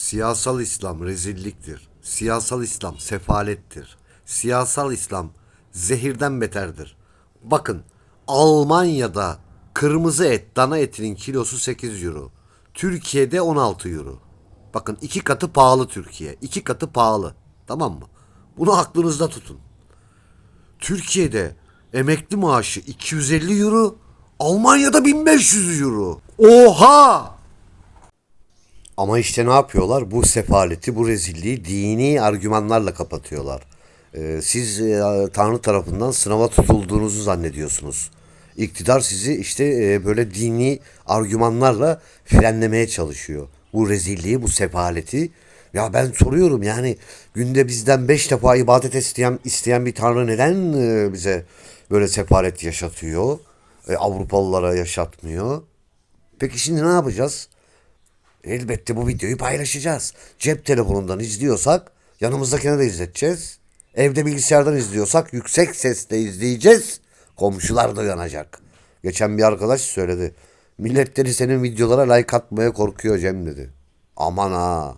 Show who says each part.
Speaker 1: Siyasal İslam rezilliktir. Siyasal İslam sefalettir. Siyasal İslam zehirden beterdir. Bakın Almanya'da kırmızı et dana etinin kilosu 8 euro. Türkiye'de 16 euro. Bakın iki katı pahalı Türkiye. iki katı pahalı. Tamam mı? Bunu aklınızda tutun. Türkiye'de emekli maaşı 250 euro. Almanya'da 1500 euro. Oha! Ama işte ne yapıyorlar? Bu sefaleti, bu rezilliği dini argümanlarla kapatıyorlar. Ee, siz e, Tanrı tarafından sınava tutulduğunuzu zannediyorsunuz. İktidar sizi işte e, böyle dini argümanlarla frenlemeye çalışıyor. Bu rezilliği, bu sefaleti. Ya ben soruyorum yani günde bizden beş defa ibadet isteyen, isteyen bir Tanrı neden e, bize böyle sefalet yaşatıyor? E, Avrupalılara yaşatmıyor. Peki şimdi ne yapacağız? Elbette bu videoyu paylaşacağız. Cep telefonundan izliyorsak yanımızdakine de izleteceğiz. Evde bilgisayardan izliyorsak yüksek sesle izleyeceğiz. Komşular da uyanacak. Geçen bir arkadaş söyledi. Milletleri senin videolara like atmaya korkuyor Cem dedi. Aman ha.